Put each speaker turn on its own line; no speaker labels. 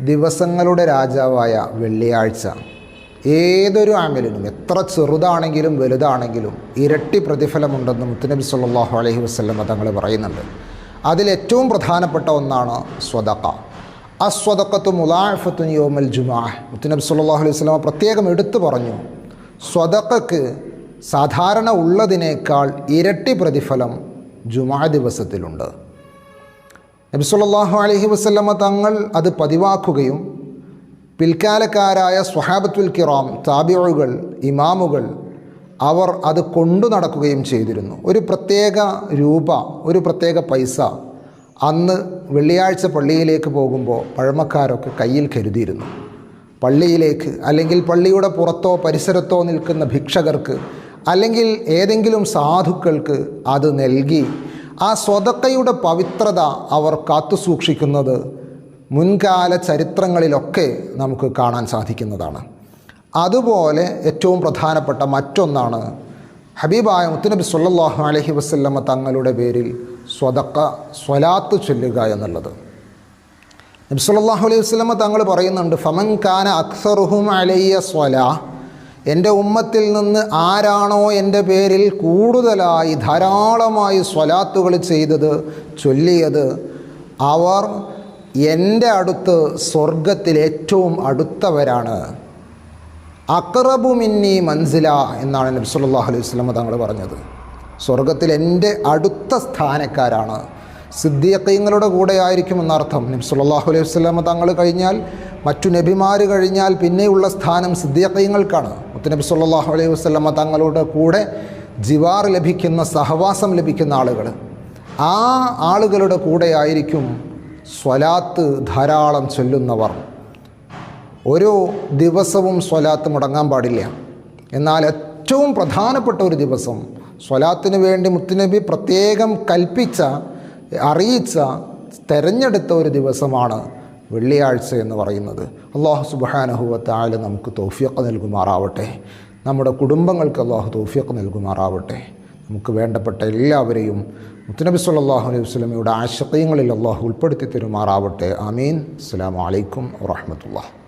ദിവസങ്ങളുടെ രാജാവായ വെള്ളിയാഴ്ച. ഏതൊരു ആംഗലിനും എത്ര ചെറുതാണെങ്കിലും വലുതാണെങ്കിലും ഇരട്ടി പ്രതിഫലമുണ്ടെന്ന് മുത്തുനബി സല്ലാഹു അലഹി വസ്ലം തങ്ങൾ പറയുന്നുണ്ട്. അതിലേറ്റവും പ്രധാനപ്പെട്ട ഒന്നാണ് സ്വതക്ക അസ്വതക്കത്ത് മുലാഫത്തു യോമൽ ജുമാ. മുത്തുനബി സല്ലാഹു അലൈഹി വസ്ലമ പ്രത്യേകം എടുത്തു പറഞ്ഞു. സ്വതക്കക്ക് സാധാരണ ഉള്ളതിനേക്കാൾ ഇരട്ടി പ്രതിഫലം ജുമാ ദിവസത്തിലുണ്ട്. നബി അലഹി വസല്ലമ തങ്ങൾ അത് പതിവാക്കുകയും പിൽക്കാലക്കാരായ സ്വഹാബത്തുൽ കിറാം താബിഴുകൾ ഇമാമുകൾ അവർ അത് കൊണ്ടു നടക്കുകയും ചെയ്തിരുന്നു. ഒരു പ്രത്യേക രൂപ ഒരു പ്രത്യേക പൈസ അന്ന് വെള്ളിയാഴ്ച പള്ളിയിലേക്ക് പോകുമ്പോൾ പഴമക്കാരൊക്കെ കയ്യിൽ കരുതിയിരുന്നു. പള്ളിയിലേക്ക് അല്ലെങ്കിൽ പള്ളിയുടെ പുറത്തോ പരിസരത്തോ നിൽക്കുന്ന ഭിക്ഷകർക്ക് അല്ലെങ്കിൽ ഏതെങ്കിലും സാധുക്കൾക്ക് അത് നൽകി ആ സ്വതക്കയുടെ പവിത്രത അവർ കാത്തു കാത്തുസൂക്ഷിക്കുന്നത് മുൻകാല ചരിത്രങ്ങളിലൊക്കെ നമുക്ക് കാണാൻ സാധിക്കുന്നതാണ്. അതുപോലെ ഏറ്റവും പ്രധാനപ്പെട്ട മറ്റൊന്നാണ് ഹബീബായ മുത്തുനബി സല്ലാഹു അലഹി വസ്ല്ലമ്മ തങ്ങളുടെ പേരിൽ സ്വതക്ക സ്വലാത്ത് ചൊല്ലുക എന്നുള്ളത്. നബി സല്ലാഹു അലൈഹി വസല്ലമ തങ്ങൾ പറയുന്നുണ്ട് ഫമൻ കാന അക്സറുഹും അലയ്യ സ്വല എന്റെ ഉമ്മത്തിൽ നിന്ന് ആരാണോ എന്റെ പേരിൽ കൂടുതലായി ധാരാളമായി സ്വലാത്തുകൾ ചെയ്തത് ചൊല്ലിയത് അവർ എന്റെ അടുത്ത് സ്വർഗത്തിൽ ഏറ്റവും അടുത്തവരാണ്. അക്രബുമിന്നി മൻസില എന്നാണ് നബി സല്ലല്ലാഹു അലൈഹി വസല്ലമ തങ്ങൾ പറഞ്ഞത്. സ്വർഗത്തിൽ എന്റെ അടുത്ത സ്ഥാനക്കാരാണ്. സിദ്ദീഖീങ്ങളുടെ കൂടെ ആയിരിക്കും എന്നർത്ഥം. നബി അലൈഹി വസല്ലമ തങ്ങൾ കഴിഞ്ഞാൽ മറ്റു നബിമാർ കഴിഞ്ഞാൽ പിന്നെയുള്ള സ്ഥാനം സിദ്ദീഖീങ്ങൾക്കാണ്. മുത്തുനബി സല്ലല്ലാഹു അലൈഹി വസല്ലമ തങ്ങളുടെ കൂടെ ജിവാർ ലഭിക്കുന്ന സഹവാസം ലഭിക്കുന്ന ആളുകൾ ആ ആളുകളുടെ കൂടെ ആയിരിക്കും സ്വലാത്ത് ധാരാളം ചൊല്ലുന്നവർ. ഓരോ ദിവസവും സ്വലാത്ത് മുടങ്ങാൻ പാടില്ല. എന്നാൽ ഏറ്റവും പ്രധാനപ്പെട്ട ഒരു ദിവസം സ്വലാത്തിന് വേണ്ടി മുത്തുനബി പ്രത്യേകം കൽപ്പിച്ച അറിയിച്ച തെരഞ്ഞെടുത്ത ഒരു ദിവസമാണ് വെള്ളിയാഴ്ച എന്ന് പറയുന്നത്. അള്ളാഹു സുബാനഹുവത്തായ നമുക്ക് തോഫിയൊക്കെ നൽകുമാറാവട്ടെ. നമ്മുടെ കുടുംബങ്ങൾക്ക് അള്ളാഹു തോഫിയൊക്കെ നൽകുമാറാവട്ടെ. നമുക്ക് വേണ്ടപ്പെട്ട എല്ലാവരെയും മുത്തനബി സല്ലല്ലാഹു അലൈഹി വസല്ലമയുടെ ആശയങ്ങളിൽ അള്ളാഹു ഉൾപ്പെടുത്തി തരുമാറാവട്ടെ. ആമീൻ. അസ്സാം വലൈക്കും വറഹ്മത്തുള്ളാഹി.